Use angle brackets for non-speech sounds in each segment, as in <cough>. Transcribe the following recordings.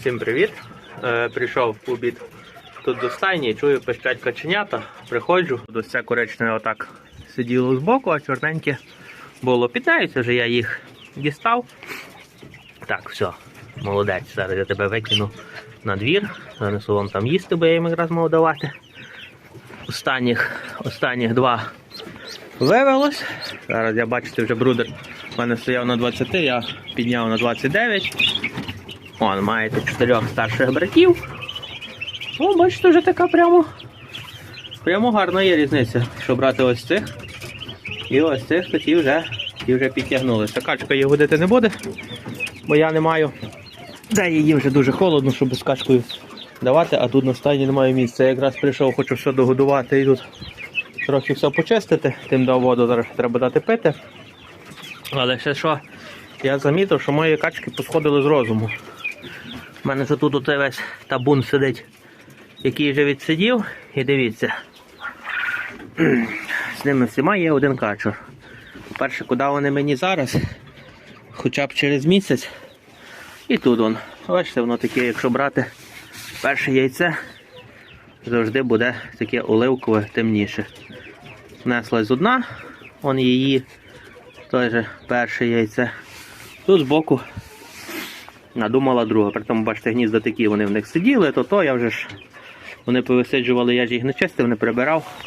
Всім привіт! Е, прийшов в обід тут до стайні, чую пищать каченята. Приходжу, тут ця коричневе отак сиділо збоку, а чорненьке було. Піднаються вже я їх дістав. Так, все, молодець. Зараз я тебе викину на двір. Занесу вам там їсти, бо я їм якраз мав давати. Останніх, останніх два вивелось. Зараз я бачите, вже брудер у мене стояв на 20, я підняв на 29. Вон, маєте чотирьох старших братів. О, бачите, вже така прямо. Прямо гарна є різниця, що брати ось цих. І ось цих, то ті вже, ті вже підтягнулися. Качка її водити не буде, бо я не маю. Де її вже дуже холодно, щоб з качкою давати, а тут на стайні немає місця. Я якраз прийшов, хочу все догодувати і тут трохи все почистити, тим дав воду зараз треба дати пити. Але ще що, я замітив, що мої качки посходили з розуму. У мене ж тут оцей весь табун сидить, який вже відсидів. І дивіться. З ними всіма є один качур. По-перше, куди вони мені зараз? Хоча б через місяць. І тут вон. Бачите, воно таке, якщо брати перше яйце, завжди буде таке оливкове темніше. Внеслась з одна, вон її же перше яйце. Тут збоку надумала друга. При тому, бачите, гнізда такі вони в них сиділи, то то я вже ж вони повисиджували, я ж їх не чистив, не прибирав.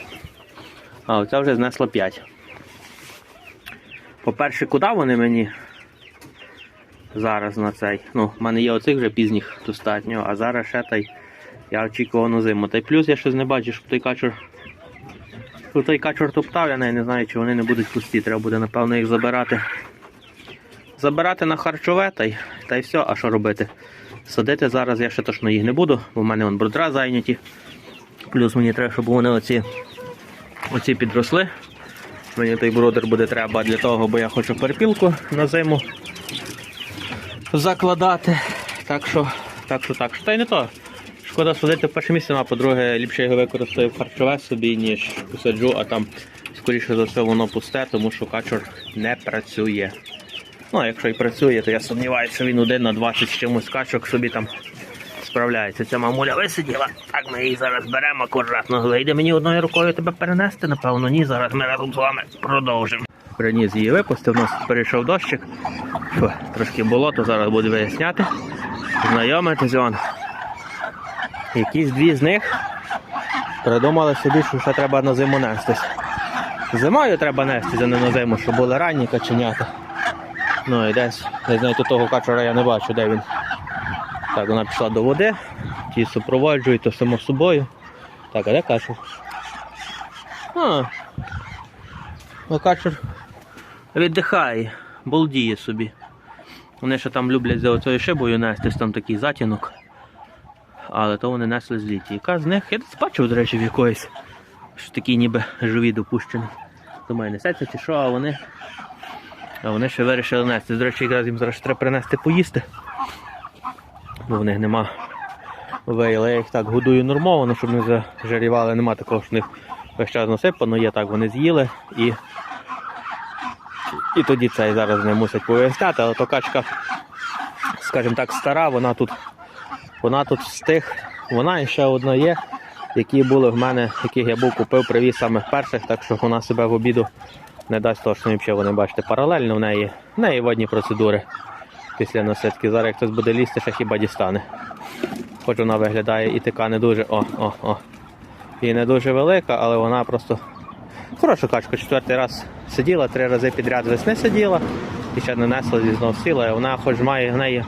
А оця вже знесла 5. По-перше, куди вони мені зараз на цей? Ну, в мене є оцих вже пізніх достатньо, а зараз ще та я очікував на зиму. Та й плюс я щось не бачу, щоб той качур. той качур топтав, я не знаю, чи вони не будуть пусті. Треба буде, напевно, їх забирати. Забирати на харчове та й, та й все, а що робити? Садити зараз я ще точно їх не буду, бо в мене вон брудра зайняті. Плюс мені треба, щоб вони оці, оці підросли. Мені той брудер буде треба для того, бо я хочу перепілку на зиму закладати. Так що, так що, так що. Та й не то. Шкода садити в перше місце, а по-друге, ліпше його використаю в харчове собі, ніж посаджу, а там скоріше за все воно пусте, тому що качур не працює. Ну, а якщо і працює, то я сумніваюся, що він один на 20 з чимось качок собі там справляється. Ця мамуля висиділа. Так ми її зараз беремо акуратно. Вийде мені одною рукою тебе перенести, напевно, ні. Зараз ми разом з вами продовжимо. Приніс її випустив, у нас перейшов дощик. Фу, трошки болото, зараз буду виясняти. Знайомитись он. Якісь дві з них придумали собі, що ще треба на зиму нестись. Зимою треба нестись, а не на зиму, щоб були ранні каченята. Ну і десь, не знаю, то того качура я не бачу, де він. Так, вона пішла до води, ті супроводжують, то само собою. Так, а де качур? А, ну, качур віддихає, болдіє собі. Вони ще там люблять за оцею шибою нестись, там такий затінок. Але то вони несли з літі. Яка з них, я десь бачив, до речі, в якоїсь, що такі ніби живі допущені. Думаю, несеться чи що, а вони а вони ще вирішили нести. До речі, якраз їм зараз треба принести поїсти. Бо в них нема вейла. Я їх так годую нормовано, щоб не зажарівали. Нема такого, що в них весь час насипано, є так, вони з'їли і. І тоді цей зараз не мусять повиясняти, але то качка, скажімо так, стара, вона тут вона тут тих, вона ще одна є, які були в мене, яких я був купив, привіз саме перших, так що вона себе в обіду не дасть того, точно взагалі, вони бачите, паралельно в неї, в неї водні процедури після наситки. Зараз як хтось буде лізти, ще хіба дістане. Хоч вона виглядає і така не дуже. О, о, о. І не дуже велика, але вона просто хороша качка. Четвертий раз сиділа, три рази підряд весни сиділа і ще не несла зі знов сіла. Вона хоч має в неї.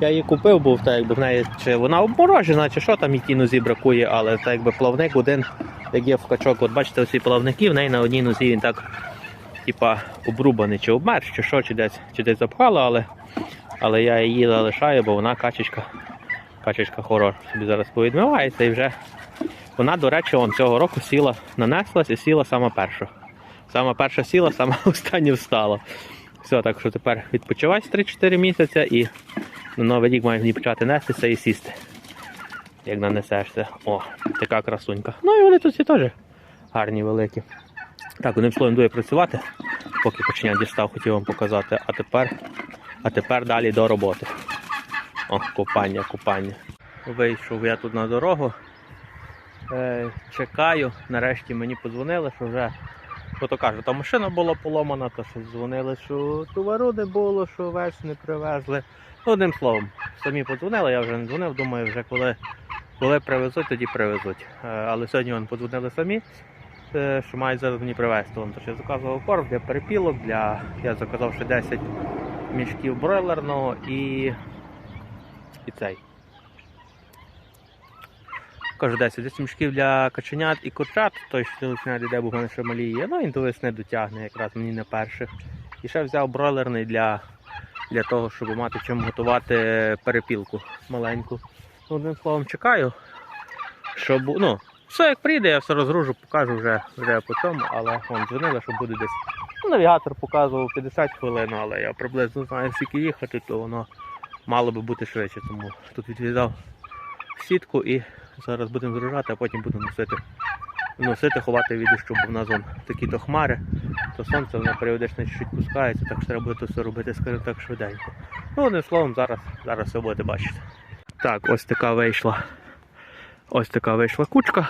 Я її купив, був так, якби в неї чи вона обморожена, чи що там їй нозі бракує, але так якби плавник один, як є в качок. От бачите, оці плавники, в неї на одній нозі він так типа обрубаний, чи обмер, чи що, чи десь чи десь запхала, але але я її залишаю, бо вона качечка, качечка хороша. Собі зараз повідмивається і вже вона, до речі, он цього року сіла, нанеслась і сіла сама перша. Сама перша сіла, сама <laughs> остання встала. Все, так що тепер відпочивай 3-4 місяці і на новий рік маєш ній почати нестися і сісти. Як нанесешся. О, така красунька. Ну і вони тут всі теж гарні, великі. Так, одним словом дує працювати, поки коченя дістав, хотів вам показати. А тепер, а тепер далі до роботи. О, купання, купання. Вийшов я тут на дорогу. Е, чекаю. Нарешті мені подзвонили, що вже, що то кажуть, там машина була поломана, то що дзвонили, що товару не було, що весь не привезли. Одним словом, самі подзвонили, я вже не дзвонив, думаю, вже коли, коли привезуть, тоді привезуть. Е, але сьогодні вони подзвонили самі, що мають зараз мені привезти. Тож я заказував корм для перепілок, для... я заказав ще 10 мішків бройлерного і, і цей. Кажу 10, 10 мішків для каченят і курчат, той, що починає йде, бо в мене ще малі є. Ну він до весни дотягне, якраз мені не перших. І ще взяв бройлерний для, для того, щоб мати чим готувати перепілку маленьку. Ну, одним словом, чекаю, щоб. Ну, все як прийде, я все розгружу, покажу вже, вже по цьому, але вон дзвонили, що буде десь. Ну, навігатор показував 50 хвилин, але я приблизно знаю, скільки їхати, то воно мало би бути швидше. Тому тут відв'язав сітку і зараз будемо згружати, а потім будемо носити. Носити, ховати від дощу, бо в нас вон такі то хмари, то сонце воно періодично чуть пускається, так що треба буде все робити, скажімо так, швиденько. Ну, одним словом, зараз, зараз все будете бачити. Так, ось така вийшла. Ось така вийшла кучка.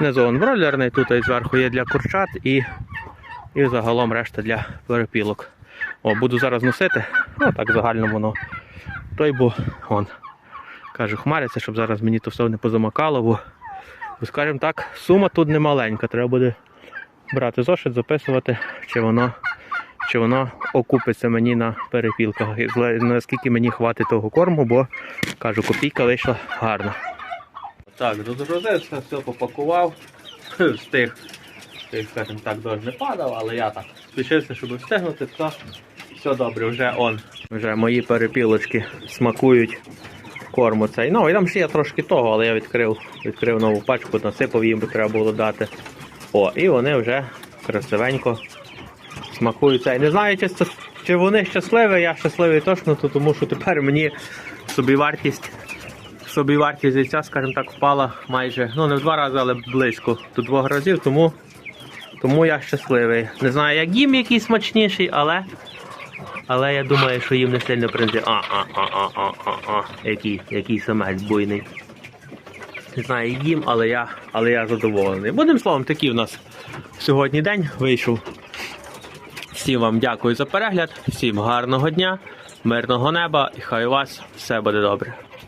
Внизу он бройлерний, тут і зверху є для курчат і, і загалом решта для перепілок. О, буду зараз носити. Ну так загально воно. Той бо он. Кажу, хмариться, щоб зараз мені то все не позамакало, бо, бо скажімо так, сума тут не маленька. Треба буде брати зошит, записувати, чи воно, чи воно окупиться мені на перепілках. Наскільки мені хватить того корму, бо кажу, копійка вийшла гарна. Так, дозагрузився, все попакував. Встиг. Встиг, скажімо так, дощ не падав, але я так спішився, щоб встигнути, то все добре, вже он. Вже мої перепілочки смакують корму цей. Ну, і там ще є трошки того, але я відкрив, відкрив нову пачку, насипав їм, бо треба було дати. О, і вони вже красивенько смакують цей. Не знаю, чи, чи вони щасливі, я щасливий точно, тому що тепер мені собівартість собівартість яйця, скажімо так, впала майже, ну не в два рази, але близько до двох разів, тому, тому я щасливий. Не знаю, як їм який смачніший, але, але я думаю, що їм не сильно принесе. А, а, а, а, а, а, а, який, який самець буйний. Не знаю, їм, але я, але я задоволений. Будем словом, такий у нас сьогодні день вийшов. Всім вам дякую за перегляд, всім гарного дня, мирного неба і хай у вас все буде добре.